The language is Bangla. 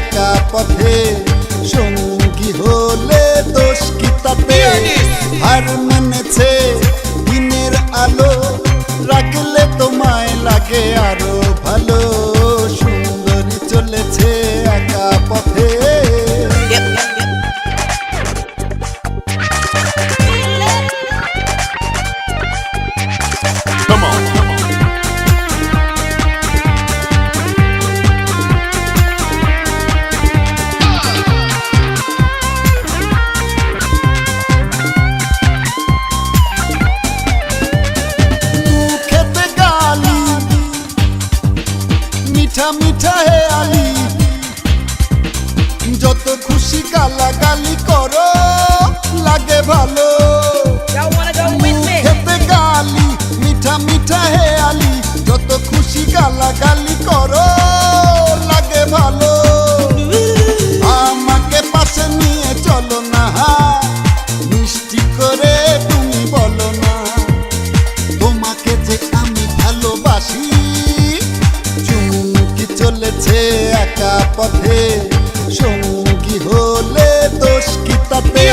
একা পথে সঙ্গী হলে দোষ কি তাতে? হার মেনেছে দিনের আলো রাখলে তোমায় লাগে আরও ভালো। সুন্দরী চলেছে একা পথে যত খুশি কালা গালি করো লাগে ভালো। হেঁটেছে একা পথে। সঙ্গী হলে দোষ কি তাতে?